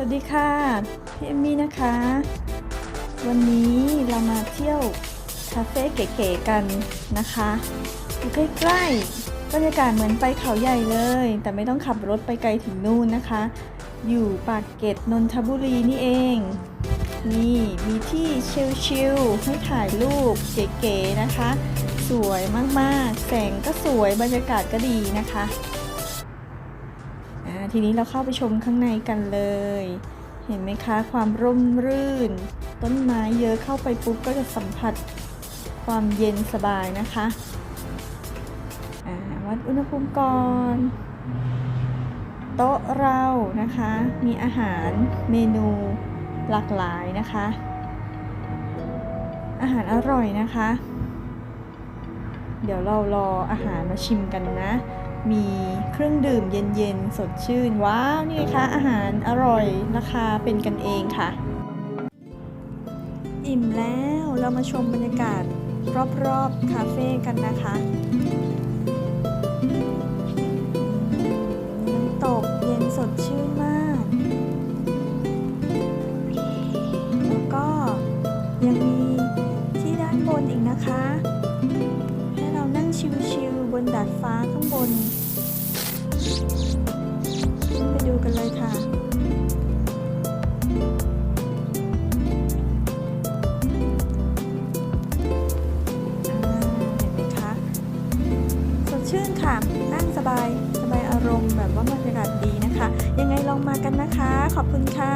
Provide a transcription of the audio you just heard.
สวัสดีค่ะพี่เอมมี่นะคะ วันนี้เรามาเที่ยวคาเฟ่เก๋ๆกันนะคะอยู่ใกล้ๆบรรยากาศเหมือนไปเขาใหญ่เลย แต่ไม่ต้องขับรถไปไกลถึงนู่นนะคะ อยู่ปากเกร็ดนนทบุรีนี่เอง นี่มีที่ชิลๆให้ถ่ายรูปเก๋ๆนะคะ สวยมากๆ แสงก็สวยบรรยากาศก็ดีนะคะ ทีนี้เราเข้าไปชมข้างในกันเลย เห็นไหมคะความร่มรื่น ต้นไม้เยอะเข้าไปปุ๊บก็จะสัมผัสความเย็นสบายนะคะวัดอุณหภูมิก่อนโต๊ะเรานะคะ มีอาหารเมนูหลากหลายนะคะ อาหารอร่อยนะคะ เดี๋ยวเรารออาหารมาชิมกันนะ มีเครื่องดื่มเย็นๆ สดชื่น ว้าว นี่คะอาหารอร่อยราคาเป็นกันเองค่ะ อิ่มแล้วเรามาชมบรรยากาศรอบๆ คาเฟ่กันนะคะน้ำตกเย็นสดชื่นมาก แล้วก็ยังมี ชิวๆบนดาดฟ้าข้างบน ไปดูกันเลยค่ะเห็นไหมคะสดชื่นค่ะ นั่งสบาย สบายอารมณ์แบบว่าบรรยากาศดีนะคะ ยังไงลองมากันนะคะ ขอบคุณค่ะ